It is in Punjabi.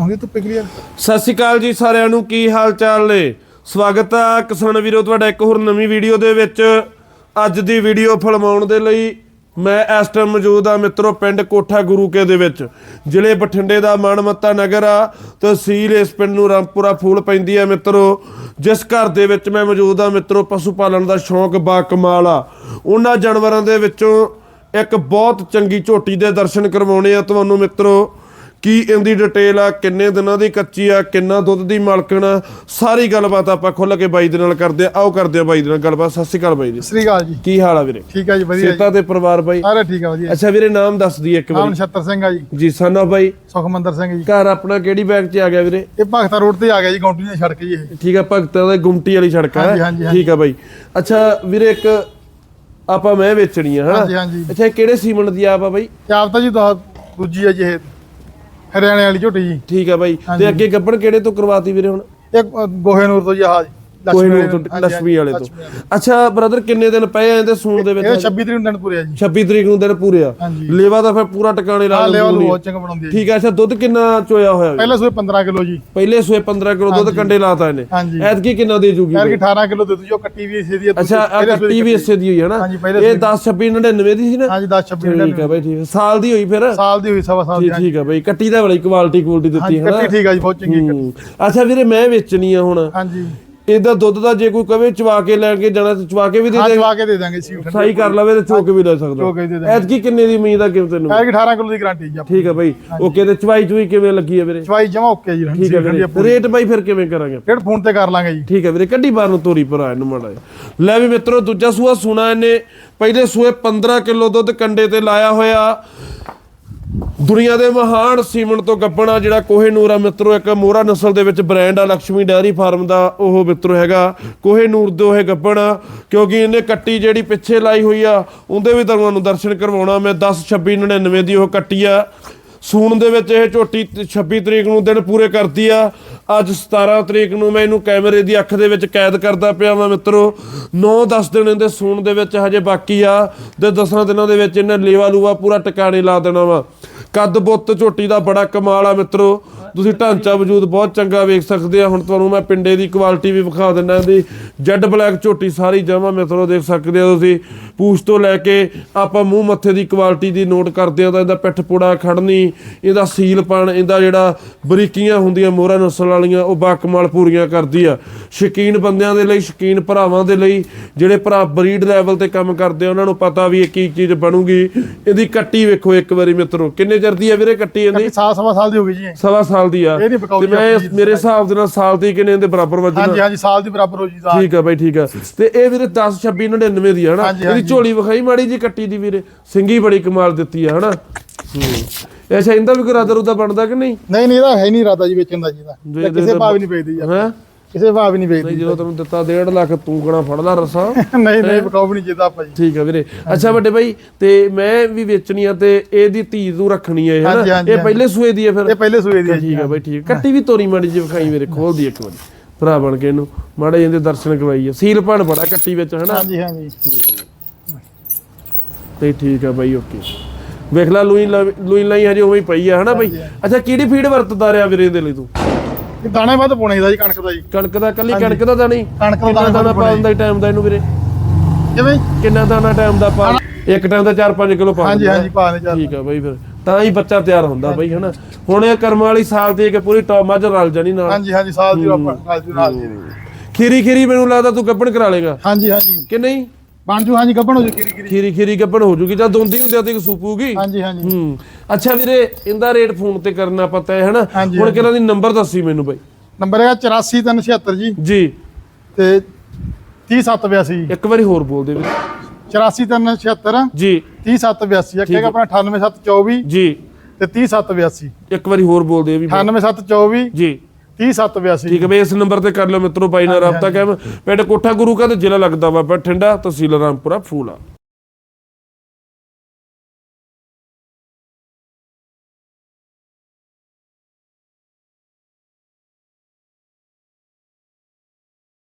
ਆਉਂਦੀ ਧੁੱਪੇ ਕਲੀਅਰ ਸਤਿ ਸ਼੍ਰੀ ਅਕਾਲ ਜੀ ਸਾਰਿਆਂ ਨੂੰ, ਕੀ ਹਾਲ ਚਾਲ ਨੇ? ਸਵਾਗਤ ਆ ਕਿਸਾਨ ਵੀਰੋ ਤੁਹਾਡਾ ਇੱਕ ਹੋਰ ਨਵੀਂ ਵੀਡੀਓ ਦੇ ਵਿੱਚ। ਅੱਜ ਦੀ ਵੀਡੀਓ ਫਿਲਮਾਉਣ ਦੇ ਲਈ ਮੈਂ ਇਸ ਟਾਈਮ ਮੌਜੂਦ ਆ ਮਿੱਤਰੋ ਪਿੰਡ ਕੋਠਾ ਗੁਰੂ ਕੇ ਦੇ ਵਿੱਚ। ਜ਼ਿਲ੍ਹੇ ਬਠਿੰਡੇ ਦਾ ਮਾਨਮੱਤਾ ਨਗਰ ਆ ਤਹਿਸੀਲ ਇਸ ਪਿੰਡ ਨੂੰ ਰਾਮਪੁਰਾ ਫੂਲ ਪੈਂਦੀ ਆ ਮਿੱਤਰੋ। ਜਿਸ ਘਰ ਦੇ ਵਿੱਚ ਮੈਂ ਮੌਜੂਦ ਆ ਮਿੱਤਰੋ ਪਸ਼ੂ ਪਾਲਣ ਦਾ ਸ਼ੌਂਕ ਬਾ ਕਮਾਲ ਆ। ਉਹਨਾਂ ਜਾਨਵਰਾਂ ਦੇ ਵਿੱਚੋਂ ਇੱਕ ਬਹੁਤ ਚੰਗੀ ਝੋਟੀ ਦੇ ਦਰਸ਼ਨ ਕਰਵਾਉਣੇ ਆ ਤੁਹਾਨੂੰ ਮਿੱਤਰੋ। ਕੀ ਇਹਦੀ ਡਿਟੇਲ ਆ ਕਿੰਨੇ ਦਿਨਾਂ ਦੀ ਕੱਚੀ ਆ ਕਿੰਨਾ ਦੁੱਧ ਦੀ ਮਾਲਕਣ ਆ ਸਾਰੀ ਗੱਲਬਾਤ ਆਪਾਂ ਖੁੱਲ ਕੇ ਬਾਈ ਦੇ ਨਾਲ ਕਰਦੇ ਆ। ਆਓ ਕਰਦੇ ਆ ਬਾਈ ਦੇ ਨਾਲ ਗੱਲਬਾਤ। ਸਤਿ ਸ਼੍ਰੀ ਅਕਾਲ ਬਾਈ ਜੀ। ਸ੍ਰੀ ਅਕਾਲ ਜੀ। ਕੀ ਹਾਲ ਆ ਵੀਰੇ? ਠੀਕ ਹੈ ਜੀ ਵਧੀਆ ਸੇਤਾ ਤੇ ਪਰਿਵਾਰ ਬਾਈ? ਸਾਰੇ ਠੀਕ ਆ ਵਧੀਆ ਅੱਛਾ ਵੀਰੇ ਨਾਮ ਦੱਸ ਦਈਏ ਇੱਕ ਨਾਮ ਵਾਰੀ ਨਛੱਤਰ ਸਿੰਘ ਆ ਜੀ। ਜੀ ਸਾਨਾ ਬਾਈ। ਸੁਖਮੰਦਰ ਸਿੰਘ ਜੀ। ਘਰ ਆਪਣਾ ਕਿਹੜੀ ਬੈਗ 'ਚ ਆ ਗਿਆ ਵੀਰੇ? ਇਹ ਭਗਤਾ ਰੋਡ ਤੇ ਆ ਗਿਆ ਜੀ ਗੌਂਟੀ ਨੇ ਸੜਕ ਜੀ ਇਹ। ਠੀਕ ਆ ਭਗਤਾਂ ਦੇ ਗੁੰਮਟੀ ਵਾਲੀ ਸੜਕ ਹੈ ਹਾਂਜੀ। ਠੀਕ ਆ ਬਾਈ। ਅੱਛਾ ਵੀਰੇ ਇੱਕ ਆਪਾਂ ਮੈਂ ਵੇਚਣੀ ਆ ਹਾਂਜੀ। ਅੱਛਾ ਕਿਹੜੇ ਸੀਮਨ ਦੀ ਆਪ ਆ ਬਾਈ? ਆਪ ਤਾਂ ਜੀ ਦੂਜੀ ਆ ਜੀ ਇਹ। ਹਰਿਆਣੇ ਵਾਲੀ ਝੋਟੀ ਜੀ। ਠੀਕ ਆ ਬਾਈ। ਤੇ ਅੱਗੇ ਗੱਬੜ ਕਿਹੜੇ ਤੋਂ ਕਰਵਾਤੀ ਵੀਰੇ ਹੁਣ? ਅ, ਗੋਹੇ ਨੂਰ ਤੋਂ ਜੀ ਆਹ ਜੀ। ਕੋਹੀਨੂਰ ਤੋਂ ਲక్ష్ਮੀ ਵਾਲੇ ਤੋਂ। ਅੱਛਾ ਬ੍ਰਦਰ ਕਿੰਨੇ ਦਿਨ ਪਏ ਆਏ ਤੇ ਸੂਣ ਦੇ ਵਿੱਚ 26 ਤਰੀਕ ਨੂੰ ਦਿਨ ਪੂਰੇ ਆ ਜੀ। 26 ਤਰੀਕ ਨੂੰ ਦਿਨ ਪੂਰੇ ਆ। ਲੇਵਾ ਦਾ ਫਿਰ ਪੂਰਾ ਟਿਕਾਣੇ ਲਾ ਲੈਂਦੀ ਹੈ ਚੰਗਾ ਬਣਾਉਂਦੀ ਹੈ ਠੀਕ ਹੈ ਅੱਛਾ ਦੁੱਧ ਕਿੰਨਾ ਚੋਇਆ ਹੋਇਆ ਪਹਿਲੇ ਸੂਏ 15 ਕਿਲੋ ਜੀ। ਪਹਿਲੇ ਸੂਏ 15 ਕਿਲੋ ਦੁੱਧ ਕੰਡੇ ਲਾਤਾ ਇਹਨੇ। ਐਤਕੀ ਕਿੰਨਾ ਦੇ ਜੂਗੀ ਐਤਕੀ 18 ਕਿਲੋ ਦੇ ਦੂਜੋ ਕੱਟੀ ਵੀ ਇਸੇ ਦੀ ਅੱਛਾ ਕੱਟੀ ਵੀ ਇਸੇ ਦੀ ਹੋਈ ਹੈ ਨਾ? ਇਹ 10 26 99 ਦੀ ਸੀ ਨਾ? ਹਾਂਜੀ 10 26 ਠੀਕ ਹੈ ਬਾਈ ਠੀਕ ਸਾਲ ਦੀ ਹੋਈ ਫਿਰ? ਸਾਲ ਦੀ ਹੋਈ ਸਵਾ ਸਾਲ ਦੀ ਠੀਕ ਹੈ ਬਾਈ ਕੱਟੀ ਦਾ ਬੜੀ ਕੁਆਲਿਟੀ ਕੁਆਲਿਟੀ ਦਿੱਤੀ ਹੈ ਨਾ ਕੱਟੀ ਠੀਕ ਹੈ ਜੀ ਬਹੁਤ ਚੰਗੀ ਅੱਛਾ ਵੀਰੇ ਮੈਂ ਵੇਚਣੀ ਆ ਹੁਣ। ਹਾਂਜੀ। ਇਹਦਾ ਦੁੱਧ ਦਾ ਜੇ ਕੋਈ ਕਵੇ ਚਵਾ ਕੇ ਲੈ ਕੇ ਜਾਣਾ ਤੇ ਚਵਾ ਕੇ ਵੀ ਦੇ ਹਾਂ ਦੇ ਚਵਾ ਕੇ ਦੇ ਦਾਂਗੇ ਸੀ ਸਹੀ ਕਰ ਲਵੇ ਤੇ ਚੋਕ ਵੀ ਲੈ ਸਕਦਾ। ਚੋ ਕੇ ਦੇ ਦਾਂਗੇ। ਐਤਕੀ ਕਿੰਨੇ ਦੀ ਉਮੀਦ ਆ ਕਿ ਤੈਨੂੰ? ਯਾਰ ਕਿ 18 ਕਿਲੋ ਦੀ ਗਾਰੰਟੀ ਜੀ ਠੀਕ ਆ ਬਾਈ। ਓਕੇ ਤੇ ਚਵਾਈ ਚੁਈ ਕਿਵੇਂ ਲੱਗੀ ਆ ਵੀਰੇ? ਚਵਾਈ ਜਮਾ ਓਕੇ ਜੀ ਠੀਕ ਆ ਵੀਰੇ। ਰੇਟ ਬਾਈ ਫਿਰ ਕਿਵੇਂ ਕਰਾਂਗੇ? ਡੇਢ ਫੋਨ ਤੇ ਕਰ ਲਾਂਗੇ ਜੀ। ਠੀਕ ਆ ਵੀਰੇ ਕੱਢੀ ਬਾਹਰ ਨੂੰ ਤੋਰੀ ਭਰਾ ਇਹਨੂੰ ਮਾੜਾ। ਲੈ ਵੀ ਮਿੱਤਰੋ ਦੂਜਾ ਸੂਆ ਸੁਣਾ ਇਹਨੇ। ਪਹਿਲੇ ਸੂਏ 15 ਕਿਲੋ ਦੁੱਧ ਕੰਡੇ ਤੇ ਲਾਇਆ ਹੋਇਆ। ਦੁਨੀਆ ਦੇ ਮਹਾਨ ਸੀਮਨ ਤੋਂ ਗੱਬਣਾ ਜਿਹੜਾ ਕੋਹੇ ਨੂਰ ਆ, ਮਿੱਤਰੋ, ਇੱਕ ਮੋਹਰਾ ਨਸਲ ਦੇ ਵਿੱਚ ਬ੍ਰਾਂਡ ਆ ਲక్ష్ਮੀ ਡੈਰੀ ਫਾਰਮ ਦਾ ਉਹ ਮਿੱਤਰੋ ਹੈਗਾ। ਕੋਹੇ ਨੂਰ ਦੇ ਉਹ ਗੱਬਣਾ ਕਿਉਂਕਿ ਇਹਨੇ ਕੱਟੀ ਜਿਹੜੀ ਪਿੱਛੇ ਲਾਈ ਹੋਈ ਆ, ਉਹਦੇ ਵੀ ਤੁਹਾਨੂੰ ਦਰਸ਼ਨ ਕਰਵਾਉਣਾ। ਮੈਂ 10 26 99 ਦੀ ਉਹ ਕੱਟੀ ਆ। ਸੂਣ ਦੇ ਵਿੱਚ ਇਹ ਝੋਟੀ ਤੇ 26 ਤਰੀਕ ਨੂੰ ਦਿਨ ਪੂਰੇ ਕਰਦੀ ਆ। ਅੱਜ 17 ਤਰੀਕ ਨੂੰ ਮੈਂ ਇਹਨੂੰ ਕੈਮਰੇ ਦੀ ਅੱਖ ਦੇ ਵਿੱਚ ਕੈਦ ਕਰਦਾ ਪਿਆ ਵਾਂ ਮਿੱਤਰੋ। 9-10 ਦਿਨ ਇਹਦੇ ਸੂਣ ਦੇ ਵਿੱਚ ਹਜੇ ਬਾਕੀ ਆ ਤੇ 10 ਦਿਨਾਂ ਦੇ ਵਿੱਚ ਇਹਨੇ ਲੇਵਾ ਲੂਆ ਪੂਰਾ ਟਿਕਾਣੇ ਲਾ ਦੇਣਾ ਵਾ। ਕੱਦ ਬੁੱਤ ਝੋਟੀ ਦਾ ਬੜਾ ਕਮਾਲ ਆ ਮਿੱਤਰੋ। ਤੁਸੀਂ ਢਾਂਚਾ ਵਜੂਦ ਬਹੁਤ ਚੰਗਾ ਵੇਖ ਸਕਦੇ ਆ। ਹੁਣ ਤੁਹਾਨੂੰ ਮੈਂ ਪਿੰਡੇ ਦੀ ਕੁਆਲਿਟੀ ਵੀ ਵਿਖਾ ਦਿੰਦਾ ਇਹਦੀ ਜੈਡ ਬਲੈਕ ਝੋਟੀ ਸਾਰੀ ਜਮਾ ਮਿੱਤਰੋ ਦੇਖ ਸਕਦੇ ਆ ਤੁਸੀਂ। ਪੂਛ ਤੋਂ ਲੈ ਕੇ ਆਪਾਂ ਮੂੰਹ ਮੱਥੇ ਦੀ ਕੁਆਲਿਟੀ ਦੀ ਨੋਟ ਕਰਦੇ ਆ ਤਾਂ ਇਹਦਾ ਪਿੱਠ ਪੁੜਾ ਖੜਨੀ ਇਹਦਾ ਸੀਲਪਣ ਇਹਦਾ ਜਿਹੜਾ ਬਰੀਕੀਆਂ ਹੁੰਦੀਆਂ ਮੋਹਰਾ ਨਸਲ ਵਾਲੀਆਂ ਉਹ ਬਾਕਮਾਲ ਪੂਰੀਆਂ ਕਰਦੀ ਆ। ਸ਼ਕੀਨ ਬੰਦਿਆਂ ਦੇ ਲਈ ਸ਼ਕੀਨ ਭਰਾਵਾਂ ਦੇ ਲਈ ਜਿਹੜੇ ਭਰਾ ਬਰੀਡ ਲੈਵਲ ਤੇ ਕੰਮ ਕਰਦੇ ਆ ਉਹਨਾਂ ਨੂੰ ਪਤਾ ਵੀ ਇਹ ਕੀ ਚੀਜ਼ ਬਣੂਗੀ। ਇਹਦੀ ਕੱਟੀ ਵੇਖੋ ਇੱਕ ਵਾਰੀ ਮਿੱਤਰੋ। ਕਿੰਨੇ ਚਿਰ ਦੀ ਆ ਵੀਰੇ ਕੱਟੀ ਇਹਦੀ? ਸਾਲ ਸਵਾ ਸਾਲ ਦੀ ਹੋ ਗਈ ਜੀ। ਸਵਾ ਸਾਲ ਦੀ ਆ। ਤੇ ਮੈਂ ਮੇਰੇ ਹਿਸਾਬ ਦੇ ਨਾਲ ਸਾਲ ਦੀ ਕਿੰਨੇ ਦੇ ਬਰਾਬਰ ਵੱਜਣਾ ਹਾਂਜੀ ਹਾਂਜੀ ਸਾਲ ਦੀ ਬਰਾਬਰ ਹੋ ਜੀ ਸਾਲ। ਠੀਕ ਆ ਬਾਈ ਠੀਕ ਆ। ਤੇ ਇਹ ਵੀਰੇ 10 26 99 ਦੀ ਆ ਹਨਾ? ਹਾਂਜੀ, ਇਹਦੀ ਹਾਂਜੀ। ਝੋਲੀ ਵਿਖਾਈ ਮਾੜੀ ਜੀ ਕੱਟੀ ਦੀ ਵੀਰੇ। ਸਿੰਗੀ ਬੜੀ ਕਮਾਲ ਦਿੱਤੀ ਆ ਹਨਾ? ਹੂੰ। ਅੱਛਾ ਇਹਦਾ ਵੀ ਕੋਈ ਰਾਦਰ ਉਹਦਾ ਬਣਦਾ ਕਿ ਨਹੀਂ? ਨਹੀਂ ਨਹੀਂ ਇਹਦਾ ਹੈ ਨਹੀਂ ਇਰਾਦਾ ਜੀ ਵੇਚਣ ਦਾ ਜੀ ਇਹਦਾ। ਕਿਸੇ ਇਹਦੇ ਭਾਅ ਵੀ ਨਹੀਂ ਵੇਚਦੀ ਜੀ ਹੈ? ਕਿਸੇ ਭਾਅ ਵੀ ਨਹੀਂ ਨਹੀਂ ਵੇਚਦੀ ਜਦੋਂ ਤੈਨੂੰ ਦਿੱਤਾ 1.5 ਲੱਖ ਤੂੰ ਕਣਾ ਫੜ ਲਾ ਰਸਾ। ਨਹੀਂ ਨਹੀਂ ਬਕਾਉ ਵੀ ਨਹੀਂ ਜਿੱਦਾ ਜੀ। ਠੀਕ ਆ ਵੀਰੇ। ਅੱਛਾ ਵੱਡੇ ਬਾਈ ਤੇ ਮੈਂ ਵੀ ਵੇਚਣੀ ਆ ਤੇ ਇਹਦੀ ਧੀ ਤੂੰ ਰੱਖਣੀ ਆ ਇਹ ਹਾਂਜੀ, ਹਨਾ? ਹਾਂਜੀ, ਇਹ ਪਹਿਲੇ ਸੂਏ ਦੀ ਆ ਫਿਰ? ਇਹ ਪਹਿਲੇ ਸੂਏ ਦੀ ਹੈ ਜੀ ਠੀਕ ਆ ਬਾਈ ਠੀਕ ਆ। ਕੱਟੀ ਵੀ ਤੋਰੀ ਮਾੜੀ ਜੀ ਵਿਖਾਈ ਮੇਰੇ ਖੋਲਦੀ ਇੱਕ ਵਾਰੀ। ਭਰਾ ਬਣ ਕੇ ਇਹਨੂੰ ਮਾੜੇ ਜਿਹੇ ਦੇ ਦਰਸ਼ਨ ਕਰਵਾਈ ਆ। ਸੀਲ ਭਣ ਬੜਾ ਕੱਟੀ ਵਿੱਚ ਹਨਾ? ਹਾਂਜੀ ਹਾਂਜੀ। ਤੇ ਠੀਕ ਆ ਬਾਈ ਓਕੇ। ਵੇਖ ਲੈ ਲੂਈ ਲੂਈ ਲਈ ਹਜੇ ਉਵੇਂ ਹੀ ਪਈ ਆ ਹਨਾ ਬਾਈ? ਅੱਛਾ ਕਿਹੜੀ ਫੀਡ ਵਰਤਦਾ ਰਿਹਾ ਵੀਰੇ ਦੇ ਲਈ ਤੂੰ? ਇਹ ਦਾਣੇ ਵੱਧ ਪਾਉਣੇ ਦਾ ਜੀ ਕਣਕ ਦਾ ਜੀ। ਕਣਕ ਦਾ ਕੱਲੀ ਕਣਕ ਦਾ ਦਾਣੀ ਕਣਕ ਦਾ ਕਿੰਨਾ ਦਾਣਾ ਦਾਣਾ ਪਾਉਣਾ ਪਾਉਣ ਦਾ ਟਾਈਮ ਦਾ ਇਹਨੂੰ ਵੀਰੇ? ਕਿਵੇਂ? ਕਿੰਨਾ ਦਾਣਾ ਟਾਈਮ ਦਾ ਪਾ ਇੱਕ ਟਾਈਮ ਦਾ 4-5 ਕਿਲੋ ਪਾ ਹਾਂਜੀ ਦਿੰਦਾ। ਹਾਂਜੀ ਪਾ ਦੇ ਚੱਲ ਠੀਕ ਆ ਬਾਈ ਫਿਰ। ਤਾਂ ਹੀ ਬੱਚਾ ਤਿਆਰ ਹੁੰਦਾ ਬਾਈ ਹਨਾ? ਹੁਣ ਇਹ ਕਰਮ ਵਾਲੀ ਸਾਲ ਦੀ ਕਿ ਪੂਰੀ ਟੌਪ ਮੱਝ ਰਲ ਜਾਣੀ ਨਾਲ। ਹਾਂਜੀ ਹਾਂਜੀ ਸਾਲ ਦੀ ਆਪਾਂ ਸਾਲ ਦੀ ਨਾਲ ਖੀਰੀ ਖੀਰੀ ਮੈਨੂੰ ਲੱਗਦਾ ਤੂੰ ਗੱਪਣ ਕਰਾ ਲੇਗਾ। ਹਾਂਜੀ ਹਾਂਜੀ। ਕਿ ਨਹੀਂ? ਬਣ ਜੂ ਹਾਂਜੀ ਗੱਭਣ ਹੋ ਜੂ ਖੀਰੀ ਖੀਰੀ। ਗੱਪਣ ਹੋ ਜੂਗੀ ਜਦ ਦੋਂਦੀ ਹੁੰਦੀ ਆ ਤੇ ਸੂਪੂਗੀ ਹਾਂਜੀ ਹਾਂਜੀ। ਹੂੰ। ਅੱਛਾ ਵੀਰੇ ਇਹਦਾ ਰੇਟ ਫੋਨ ਤੇ ਕਰਨਾ ਪਤਾ ਹੈ ਹਨਾ? ਹਾਂਜੀ, ਹੁਣ ਕਿਹਨਾਂ ਦੀ ਨੰਬਰ ਦੱਸੀ ਮੈਨੂੰ ਬਾਈ? ਨੰਬਰ ਹੈਗਾ 84376 ਜੀ। ਜੀ। ਤੇ 30782 ਇੱਕ ਵਾਰੀ ਹੋਰ ਬੋਲ ਦੇ ਵੀਰੇ। 84376 ਜੀ। 30782 ਇੱਕ ਹੈਗਾ ਆਪਣਾ 98724 ਜੀ। ਤੇ 30782 ਇੱਕ ਵਾਰੀ ਹੋਰ ਬੋਲ ਦੇ ਵੀ 98724 ਜੀ। 30782 ਠੀਕ ਹੈ ਬਈ ਇਸ ਨੰਬਰ ਤੇ ਕਰ ਲਓ ਮਿੱਤਰੋ ਬਾਈ ਨਾਲ ਰਾਬਤਾ ਕਾਇਮ। ਪਿੰਡ ਕੋਠਾ ਗੁਰੂ ਕਾ ਤੇ ਜ਼ਿਲ੍ਹਾ ਲੱਗਦਾ ਵਾ ਬਠਿੰਡਾ ਤਹਿਸੀਲ ਰਾਮਪੁਰਾ ਫੂਲਾ।